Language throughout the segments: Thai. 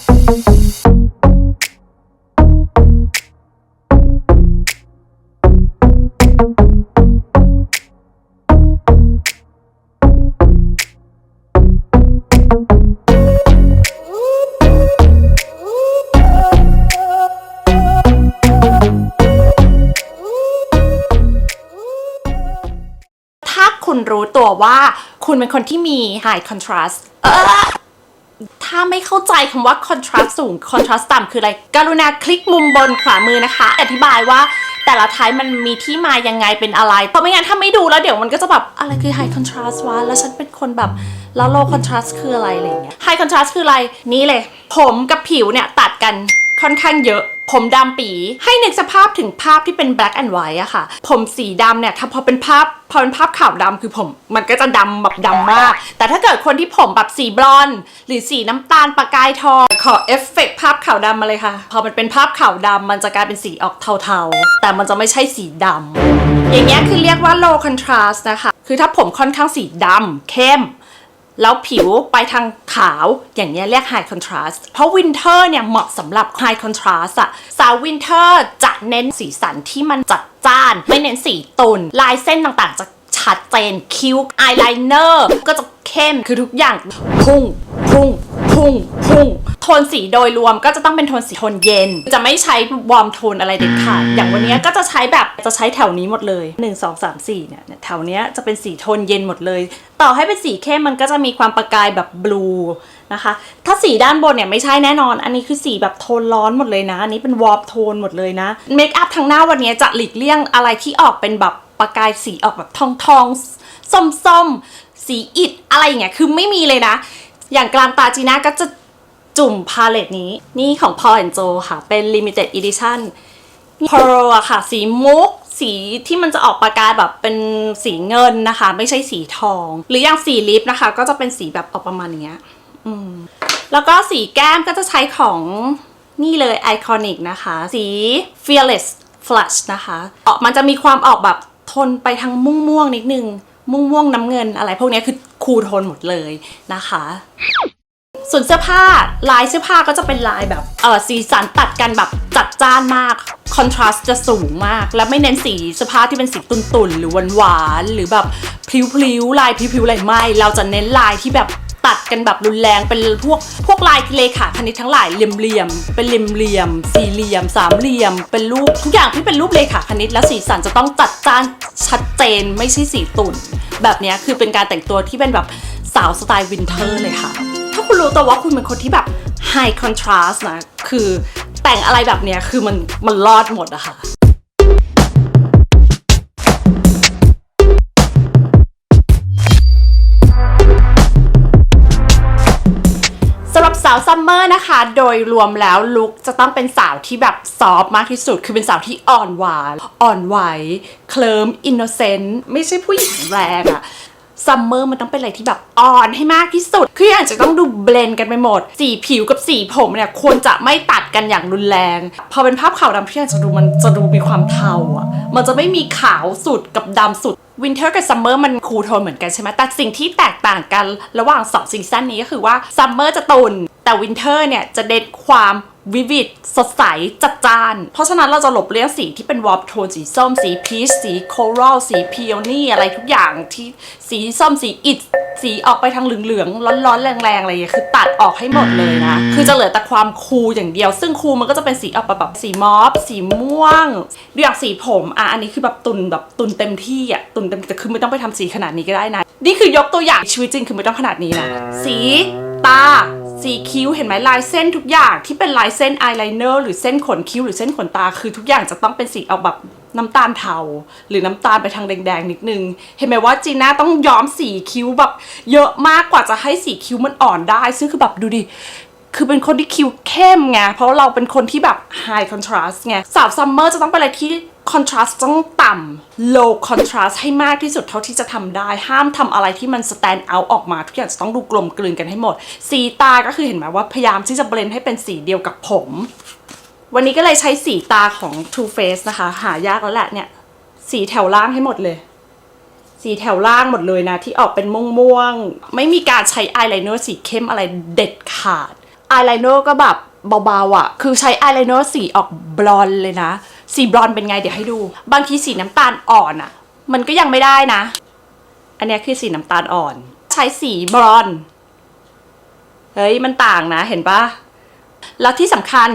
ถ้าคุณรู้ตัวว่าคุณเป็นคนที่มี high contrast ถ้าไม่เข้าใจคำว่า contrast สูง contrast ต่ำคืออะไร กรุณาคลิกมุมบนขวามือนะคะ อธิบายว่าแต่ละไทป์มันมีที่มายังไงเป็นอะไร เพราะไม่งั้นถ้าไม่ดูแล้วเดี๋ยวมันก็จะแบบอะไรคือ high contrast วะ แล้วฉันเป็นคนแบบ แล้ว low contrast คืออะไรอะไรเงี้ย high contrast คืออะไร นี่เลย ผมกับผิวเนี่ยตัดกัน ค่อนข้างเยอะ ผมดำปีให้นึกสภาพถึงภาพที่เป็น black and white อะค่ะ ผมสีดำเนี่ยถ้าพอเป็นภาพพอเป็นภาพขาวดำคือผมมันก็จะดำแบบดำมาก แต่ถ้าเกิดคนที่ผมแบบสีบลอนด์หรือสีน้ำตาลประกายทองขอเอฟเฟกต์ภาพขาวดำมาเลยค่ะ พอมันเป็นภาพขาวดำมันจะกลายเป็นสีออกเทาๆ แต่มันจะไม่ใช่สีดำอย่างเงี้ยคือเรียกว่า low contrast นะคะ คือถ้าผมค่อนข้างสีดำเข้ม แล้วผิวไปทางขาวอย่างนี้เรียก high contrast เพราะ winter เนี่ยเหมาะสำหรับ high contrast อะสาว winter จะเน้นสีสันที่มันจัดจ้าน ไม่เน้นสีตุน ลายเส้นต่างๆ จะชัดเจนคิ้วอายไลเนอร์ก็จะเข้มคือทุกอย่างพุ่งพุ่งพุ่ง โทนสีโดยรวมก็จะต้องเป็นโทนสีโทนเย็น จะไม่ใช้วอร์มโทนอะไรเด็ดขาดอย่างวันนี้ก็จะใช้แบบจะใช้แถวนี้หมดเลย 1 2 3 4เนี่ยแถวเนี้ยจะเป็นสีโทนเย็นหมดเลย ต่อให้เป็นสีเข้มมันก็จะมีความประกายแบบบลูนะคะ ถ้าสีด้านบนเนี่ยไม่ใช่แน่นอน อันนี้คือสีแบบโทนร้อนหมดเลยนะ อันนี้เป็นวอร์มโทนหมดเลยนะเมคอัพทั้งหน้าวันนี้จะหลีกเลี่ยงอะไรที่ออกเป็นแบบประกายสีออกแบบทองทองๆส้มสีอิฐอะไรอย่างเงี้ยคือไม่มีเลยนะ อย่างกลางตาจีน่าก็จะ จุ่มพาเลตนี้นี่ของ Paul and Joe ค่ะ เป็น limited edition Pearl อะค่ะ สีมุก สีที่มันจะออกประกายแบบเป็นสีเงินนะคะ ไม่ใช่สีทอง หรืออย่างสีลิปนะคะ ก็จะเป็นสีแบบออกประมาณเนี้ยอืมแล้วก็สีแก้มก็จะใช้ของนี่เลย Iconic นะคะ สี Fearless Flush นะคะออกมันจะมีความออกแบบทนไปทางม่วงม่วงนิดนึงม่วงม่วงน้ำเงินอะไรพวกนี้คือคูลโทนหมดเลยนะคะ ส่วนเสื้อผ้าลายเสื้อผ้าก็จะเป็นลายแบบเออสีสันตัดกันแบบจัดจ้านมากคอนทราสต์จะสูงมาก และไม่เน้นสีเสื้อผ้าที่เป็นสีตุ่นๆหรือหวานๆหรือแบบพลิ้วๆลายพลิ้วๆอะไรไม่เราจะเน้นลายที่แบบตัดกันแบบรุนแรงเป็นพวกพวกลายเลขาคณิตทั้งหลายเหลี่ยมๆเป็นเหลี่ยมๆสี่เหลี่ยมสามเหลี่ยม เป็นรูปทุกอย่างที่เป็นรูปเลขาคณิตและสีสันจะต้องจัดจ้านชัดเจนไม่ใช่สีตุ่น แบบนี้คือเป็นการแต่งตัวที่เป็นแบบสาวสไตล์วินเทอร์เลยค่ะาคุณรู้ตัวว่าคุณเป็นคนที่แบบ high contrast นะ คือแต่งอะไรแบบเนี้ยคือมันมันรอดหมดอะค่ะสำหรับสาวซัมเมอร์นะคะ โดยรวมแล้วลุคจะต้องเป็นสาวที่แบบซอฟมากที่สุด คือเป็นสาวที่อ่อนหวาน อ่อนไหว เคลิมอินโนเซนต์ ไม่ใช่ผู้หญิงแรงอะ ซัมเมอร์มันต้องเป็นอะไรที่แบบอ่อนให้มากที่สุด คืออาจจะต้องดูเบลนกันไปหมด สีผิวกับสีผมเนี่ยควรจะไม่ตัดกันอย่างรุนแรง พอเป็นภาพขาวดำพี่อาจจะดูมันจะดูมีความเทาอะ มันจะไม่มีขาวสุดกับดำสุดวินเทอร์กับซัมเมอร์มันคูลโทนเหมือนกันใช่ไหมแต่สิ่งที่แตกต่างกันระหว่างสองซีซั่นนี้ก็คือว่าซัมเมอร์จะตุนแต่วินเทอร์เนี่ยจะเด่นความ วิวิดสดใส จัดจ้าน เพราะฉะนั้นเราจะหลบเลี่ยงสีที่เป็นวอร์ปโทนสีส้มสีพีชสีโครัลสีพีโอนี่อะไรทุกอย่างที่สีส้มสีอิดสีออกไปทางเหลืองๆร้อนๆแรงๆอะไรอย่างเงี้ยคือตัดออกให้หมดเลยนะ คือจะเหลือแต่ความคูลอย่างเดียว ซึ่งคูลมันก็จะเป็นสีออกไปแบบสีมอฟสีม่วงดูอย่างสีผมอะอันนี้คือแบบตุนแบบตุนเต็มที่อะตุนเต็มแต่คือไม่ต้องไปทำสีขนาดนี้ก็ได้นะนี่คือยกตัวอย่างชีวิตจริงคือไม่ต้องขนาดนี้นะสีตา สีคิ้วเห็นไหมลายเส้นทุกอย่างที่เป็นลายเส้นอายไลเนอร์หรือเส้นขนคิ้วหรือเส้นขนตาคือทุกอย่างจะต้องเป็นสีออกแบบน้ำตาลเทาหรือน้ำตาลไปทางแดงๆนิดนึง เห็นไหมว่าจีน่าต้องย้อมสีคิ้วแบบเยอะมากกว่าจะให้สีคิ้วมันอ่อนได้ ซึ่งคือแบบดูดิคือเป็นคนที่คิ้วเข้มไงเพราะเราเป็นคนที่แบบ high contrast ไงสาวซัมเมอร์จะต้องเป็นอะไรที่ contrast ต้องต่ำ low contrast ให้มากที่สุดเท่าที่จะทำได้ ห้ามทำอะไรที่มัน stand out ออกมา ทุกอย่างจะต้องดูกลมกลืนกันให้หมด สีตาก็คือเห็นไหมว่าพยายามที่จะเบลนด์ให้เป็นสีเดียวกับผม วันนี้ก็เลยใช้สีตาของ Too Faced นะคะ หายากแล้วแหละเนี่ย สีแถวล่างให้หมดเลย สีแถวล่างหมดเลยนะ ที่ออกเป็นม่วงๆ ไม่มีการใช้อายไลเนอร์สีเข้มอะไรเด็ดขาด อายไลเนอร์ก็แบบเบาๆอะ คือใช้อายไลเนอร์สีออกบลอนเลยนะ สีบรอนเป็นไงเดี๋ยวให้ดู บางทีสีน้ำตาลอ่อนอะ่ะ มันก็ยังไม่ได้นะ อันนี้คือสีน้ำตาลอ่อน ใช้สีบรอนเฮ้ยมันต่างนะเห็นปะแล้วที่สำคัญ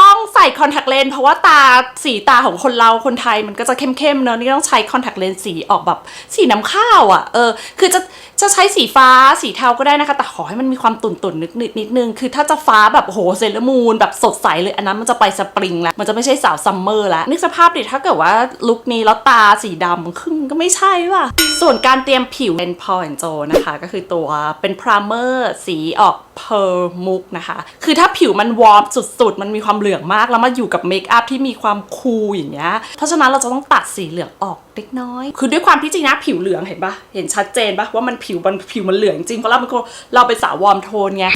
ต้องใส่คอนแทคเลนส์เพราะว่าตาสีตาของคนเราคนไทยมันก็จะเข้มๆเนอะนี่ต้องใช้คอนแทคเลนส์สีออกแบบสีน้ำข้าวอะ่ะ เออ คือจะ จะใช้สีฟ้าสีเทาก็ได้นะคะ แต่ขอให้มันมีความตุ่นๆนิดนิดนิดนึง คือถ้าจะฟ้าแบบโหเซเลอร์มูนแบบสดใสเลยอันนั้นมันจะไปสปริงแล้ว มันจะไม่ใช่สาวซัมเมอร์แล้วนึกสภาพดิถ้าเกิดว่าลุคนี้แล้วตาสีดำครึ่งก็ไม่ใช่ว่ะ ส่วนการเตรียมผิวเป็นพอแอนโจนะคะ ก็คือตัวเป็นพรามเมอร์สีออกเพอร์มุกนะคะ คือถ้าผิวมันวอร์มสุดๆ มันมีความเหลืองมากแล้วมาอยู่กับเมคอัพที่มีความคูลอย่างเงี้ยเพราะฉะนั้นเราจะต้องตัดสีเหลืองออก เล็กน้อย คือด้วยความที่จริงนะผิวเหลืองเห็นปะเห็นชัดเจนปะว่ามันผิวมันผิวมันเหลืองจริงเพราะเราเป็นคนเราเป็นสาววอร์มโทนไง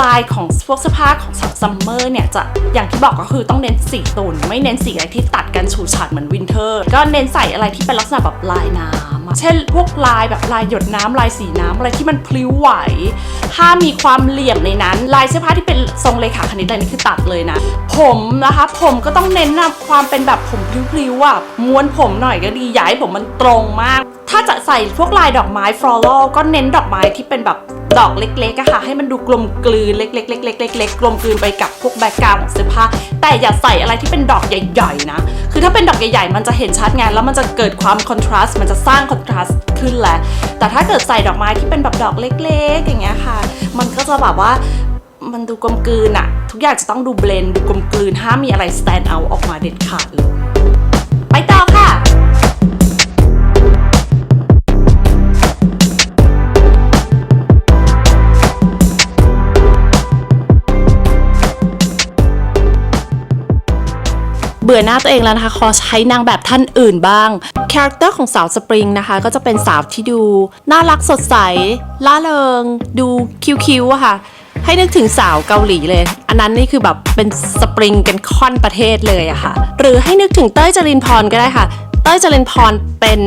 ลายของพวกเสื้อผ้าของสาวซัมเมอร์เนี่ยจะอย่างที่บอกก็คือต้องเน้นสีตุนไม่เน้นสีอะไรที่ตัดกันฉูดฉาดเหมือนวินเทอร์ ก็เน้นใส่อะไรที่เป็นลักษณะแบบลายน้ำะเช่นพวกลายแบบลายหยดน้ำลายสีน้ำอะไรที่มันพลิ้วไหว ถ้ามีความเหลี่ยมในนั้น ลายเสื้อผ้าที่เป็นทรงเลขาคณิตอะไรนี่คือตัดเลยนะ ผมนะคะ ผมก็ต้องเน้นนะความเป็นแบบผมพลิ้วๆอะม้วนผมหน่อยก็ดีย้ายผมมันตรงมาก ถ้าจะใส่พวกลายดอกไม้ฟลอรัลก็เน้นดอกไม้ที่เป็นแบบ ดอกเล็กๆอะค่ะให้มันดูกลมกลืนเล็กๆๆๆๆกลมกลืนไปกับพวกแบ็กกราวด์ของเสื้อผ้าแต่อย่าใส่อะไรที่เป็นดอกใหญ่ๆนะคือถ้าเป็นดอกใหญ่ๆ มันจะเห็นชัดไงแล้วมันจะเกิดความคอนทราสต์มันจะสร้างคอนทราสต์ขึ้นแหละ แต่ถ้าเกิดใส่ดอกไม้ที่เป็นแบบดอกเล็กๆ อย่างเงี้ยค่ะ มันก็จะแบบว่ามันดูกลมกลืนอะทุกอย่างจะต้องดูเบลนดูกลมกลืนห้ามมีอะไร stand out ออกมาเด็ดขาดเลย ไปต่อค่ะ เบื่อหน้าตัวเองแล้วนะคะขอใช้นางแบบท่านอื่นบ้างคาแรคเตอร์ของสาวสปริงนะคะ ก็จะเป็นสาวที่ดูน่ารักสดใสล่าเริง ดูคิ้วๆอะค่ะให้นึกถึงสาวเกาหลีเลย อันนั้นนี่คือแบบเป็นสปริงกันค่อนประเทศเลยอะค่ะ หรือให้นึกถึงเต้ยจรินพรก็ได้ค่ะ เต้ยจรินพรเป็น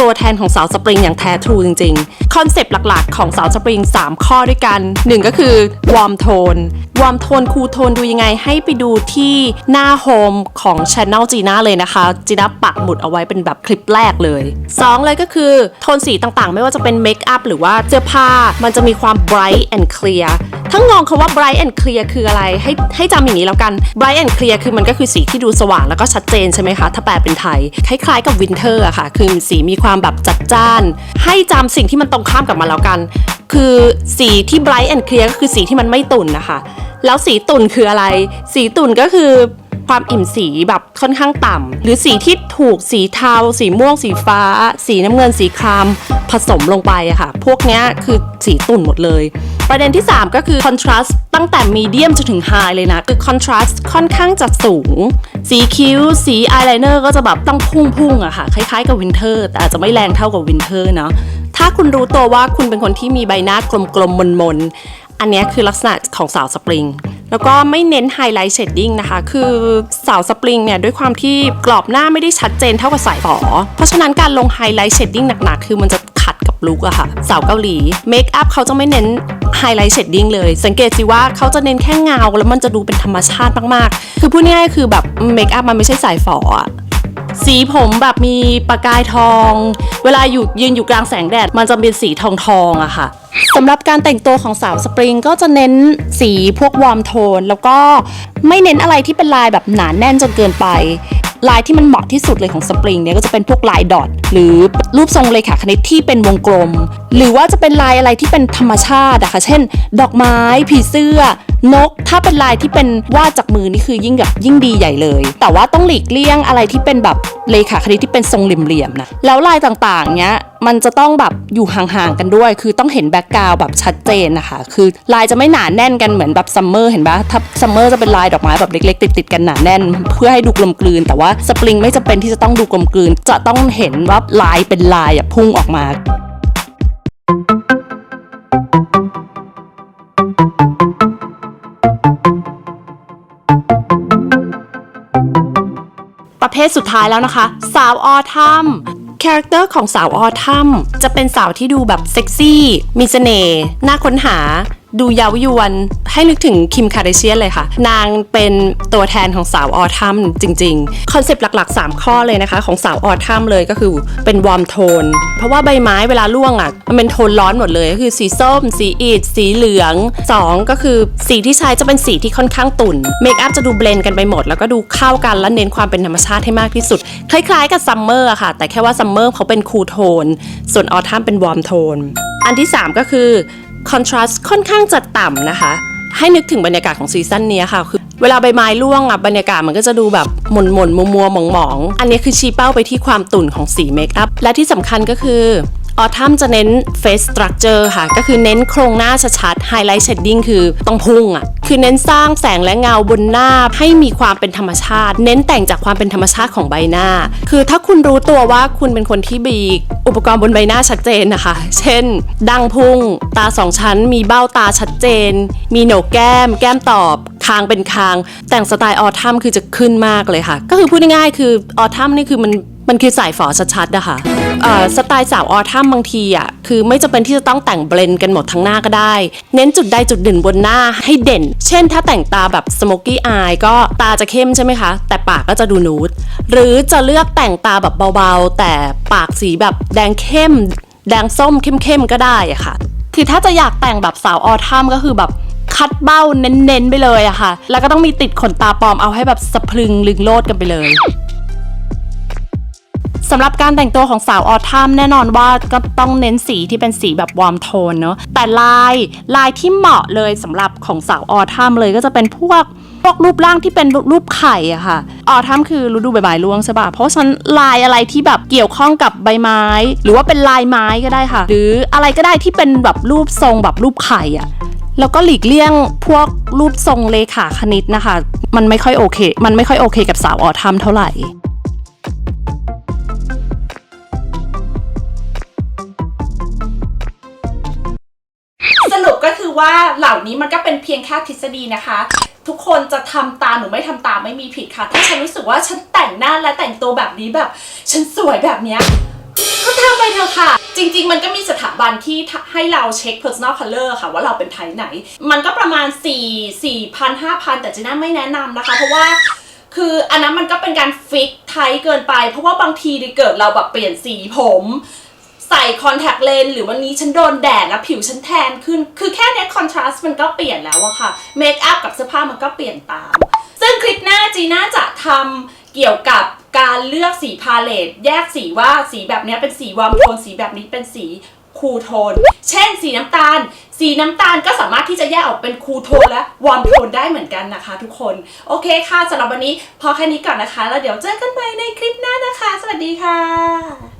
ตัวแทนของสาวสปริงอย่างแท้ทรูจริงๆ คอนเซปต์หลักๆ ของสาวสปริง 3 ข้อด้วยกัน 1 ก็คือวอร์มโทนวอร์มโทนคูลโทนดูยังไงให้ไปดูที่หน้าโฮมของช anel จีน่าเลยนะคะจีน่าปักหมุดเอาไว้เป็นแบบคลิปแรกเลย 2 เลยก็คือโทนสีต่างๆ ไม่ว่าจะเป็นเมคอัพหรือว่าเสื้อผ้ามันจะมีความ bright and clear ถ้างงคำว่า bright and clear คืออะไร ให้ให้จำอย่างนี้แล้วกัน bright and clear คือมันก็คือสีที่ดูสว่างแล้วก็ชัดเจนใช่ไหมคะ ถ้าแปลเป็นไทย คล้ายๆกับ winter อะค่ะ คือสีมีความแบบจัดจ้าน ให้จำสิ่งที่มันตรงข้ามกับมันแล้วกัน คือสีที่ bright and clear ก็คือสีที่มันไม่ตุ่นนะคะ แล้วสีตุ่นคืออะไร สีตุ่นก็คือ ความอิ่มสีแบบค่อนข้างต่ำหรือสีที่ถูกสีเทา สีม่วง สีฟ้า สีน้ำเงินสีครามผสมลงไปอะค่ะ พวกเนี้ยคือสีตุ่นหมดเลย ประเด็นที่ 3 ก็คือ contrast ตั้งแต่ medium จนถึง high เลยนะ คือ contrast ค่อนข้างจะสูง สีคิ้ว สี eyeliner ก็จะแบบต้องพุ่งๆอะค่ะ คล้ายๆกับ winter แต่อาจจะไม่แรงเท่ากับ winter เนาะถ้าคุณรู้ตัวว่าคุณเป็นคนที่มีใบหน้ากลมๆมนๆอันเนี้ยคือลักษณะของสาวสปริง แล้วก็ไม่เน้นไฮไลท์เชดดิ้งนะคะ คือสาวสปริงเนี่ยด้วยความที่กรอบหน้าไม่ได้ชัดเจนเท่ากับสายฝอเพราะฉะนั้นการลงไฮไลท์เชดดิ้งหนักๆ คือมันจะขัดกับลุคอะค่ะ สาวเกาหลีเมคอัพเขาจะไม่เน้นไฮไลท์เชดดิ้งเลย สังเกตสิว่าเขาจะเน้นแค่เงา แล้วมันจะดูเป็นธรรมชาติมากๆ คือพูดง่ายๆคือแบบเมคอัพมันไม่ใช่สายฝอ สีผมแบบมีประกายทอง เวลาอยู่ยืนอยู่กลางแสงแดด มันจะเป็นสีทองทองๆอะค่ะสำหรับการแต่งตัวของสาวสปริงก็จะเน้นสีพวกวอร์มโทน แล้วก็ไม่เน้นอะไรที่เป็นลายแบบหนาแน่นจนเกินไป ลายที่มันเหมาะที่สุดเลยของสปริงเนี่ยก็จะเป็นพวกลายดอทหรือรูปทรงเลขาคณิตที่เป็นวงกลม หรือว่าจะเป็นลายอะไรที่เป็นธรรมชาติอะค่ะ เช่น ดอกไม้ผีเสื้อ นกถ้าเป็นลายที่เป็นวาดจากมือนี่คือยิ่งแบบยิ่งดีใหญ่เลย แต่ว่าต้องหลีกเลี่ยงอะไรที่เป็นแบบเลขาคณิตที่เป็นทรงเหลี่ยมๆนะแล้วลายต่างๆเนี้ยมันจะต้องแบบอยู่ห่างๆกันด้วย คือต้องเห็นแบ็กกราวด์แบบชัดเจนนะคะ คือลายจะไม่หนาแน่นกันเหมือนแบบซัมเมอร์เห็นปะถ้าซัมเมอร์จะเป็นลายดอกไม้แบบเล็กๆ ติดๆกันหนาแน่น เพื่อให้ดูกลมกลืน แต่ว่าสปริงไม่จำเป็นที่จะต้องดูกลมกลืน จะต้องเห็นว่าลายเป็นลายอะพุ่งออกมา ประเภทสุดท้ายแล้วนะคะ สาวออทัมคาแรคเตอร์ของสาวออทัมจะเป็นสาวที่ดูแบบเซ็กซี่ มีเสน่ห์ น่าค้นหา ดูเยาวยวนให้นึกถึงคิมคาร์เดเชียนเลยค่ะ นางเป็นตัวแทนของสาวออทัมจริงๆ คอนเซปต์หลักๆ 3 ข้อเลยนะคะ ของสาวออทัมเลยก็คือเป็นวอร์มโทน เพราะว่าใบไม้เวลาร่วงอะมันเป็นโทนร้อนหมดเลยก็คือสีส้ม สีอิฐสีเหลือง 2 ก็คือสีที่ใช้จะเป็นสีที่ค่อนข้างตุ่นเมคอัพจะดูเบลนกันไปหมด แล้วก็ดูเข้ากันและเน้นความเป็นธรรมชาติให้มากที่สุด คล้ายๆกับซัมเมอร์อะค่ะ แต่แค่ว่าซัมเมอร์เขาเป็นคูลโทน ส่วนออทัมเป็นวอร์มโทน อันที่ 3 ก็คือ คอนทราสต์ค่อนข้างจะต่ำนะคะ ให้นึกถึงบรรยากาศของซีซั่นนี้ค่ะ คือเวลาใบไม้ร่วงอะบรรยากาศมันก็จะดูแบบหม่นหม่นมัวมัวหมองหมองๆอันนี้คือชี้เป้าไปที่ความตุ่นของสีเมคอัพและที่สำคัญก็คือออทัมจะเน้นเฟสสตรัคเจอร์ค่ะ ก็คือเน้นโครงหน้าชัดๆไฮไลท์เชดดิ้งคือต้องพุ่งอะ คือเน้นสร้างแสงและเงาบนหน้าให้มีความเป็นธรรมชาติ เน้นแต่งจากความเป็นธรรมชาติของใบหน้า คือถ้าคุณรู้ตัวว่าคุณเป็นคนที่มีอุปกรณ์บนใบหน้าชัดเจนนะคะ เช่น ดังพุ่ง ตาสองชั้น มีเบ้าตาชัดเจน มีโหนกแก้ม แก้มตอบคางเป็นคาง แต่งสไตล์ออทัมคือจะขึ้นมากเลยค่ะ ก็คือพูดง่ายๆคือออทัมนี่คือมันมันคือสายฝอชัดๆนะคะ สไตล์สาวออทัมบางทีอะคือไม่จำเป็นที่จะต้องแต่งเบลนด์กันหมดทั้งหน้าก็ได้ เน้นจุดใดจุดหนึ่งบนหน้าให้เด่น เช่นถ้าแต่งตาแบบสโมกี้อายก็ตาจะเข้มใช่ไหมคะ แต่ปากก็จะดูนูดหรือจะเลือกแต่งตาแบบเบาๆ แต่ปากสีแบบแดงเข้ม แดงส้มเข้มๆก็ได้อะค่ะคือถ้าจะอยากแต่งแบบสาวออทัมก็คือแบบคัดเบ้าเน้นๆไปเลยอะค่ะ แล้วก็ต้องมีติดขนตาปลอมเอาให้แบบสะพรึงลึงโลดกันไปเลย สำหรับการแต่งตัวของสาวออทัมแน่นอนว่าก็ต้องเน้นสีที่เป็นสีแบบวอร์มโทนเนาะแต่ลายลายที่เหมาะเลยสำหรับของสาวออทัมเลยก็จะเป็นพวกพวกรูปร่างที่เป็นรูปไข่อะค่ะออทัมคือฤดูใบไม้ร่วงใช่ปะเพราะฉะนั้นลายอะไรที่แบบเกี่ยวข้องกับใบไม้ หรือว่าเป็นลายไม้ก็ได้ค่ะ หรืออะไรก็ได้ที่เป็นแบบรูปทรงแบบรูปไข่อะแล้วก็หลีกเลี่ยงพวกรูปทรงเลขาคณิตนะคะ มันไม่ค่อยโอเค มันไม่ค่อยโอเคกับสาวออทัมเท่าไหร่ ว่าเหล่านี้มันก็เป็นเพียงแค่ทฤษฎีนะคะ ทุกคนจะทำตามหรือไม่ทำตามไม่มีผิดค่ะ ถ้าฉันรู้สึกว่าฉันแต่งหน้าและแต่งตัวแบบนี้แบบ ฉันสวยแบบเนี้ยก็ทำไปเถอะค่ะ จริง ๆ มันก็มีสถาบันที่ให้เราเช็ค personal color ค่ะ ว่าเราเป็นไทป์ไหน มันก็ประมาณ 4 4 0 0 0 5,000 แต่เจน่าไม่แนะนำนะคะ เพราะว่าคืออันนั้นมันก็เป็นการฟิกไทป์เกินไป เพราะว่าบางทีเกิดเราแบบเปลี่ยนสีผม ใส่คอนแทคเลนส์หรือวันนี้ฉันโดนแดดแล้วผิวฉันแทนขึ้น คือแค่เนี้ยคอนทราสต์มันก็เปลี่ยนแล้วอะค่ะเมคอัพกับเสื้อผ้ามันก็เปลี่ยนตาม ซึ่งคลิปหน้าจีน่าจะทำเกี่ยวกับการเลือกสีพาเลตแยกสีว่าสีแบบนี้เป็นสีวอร์มโทนสีแบบนี้เป็นสีคูลโทน เช่นสีน้ำตาล สีน้ำตาลก็สามารถที่จะแยกออกเป็นคูลโทนและวอร์มโทนได้เหมือนกันนะคะทุกคน โอเคค่ะสำหรับวันนี้พอแค่นี้ก่อนนะคะ แล้วเดี๋ยวเจอกันใหม่ในคลิปหน้านะคะ สวัสดีค่ะ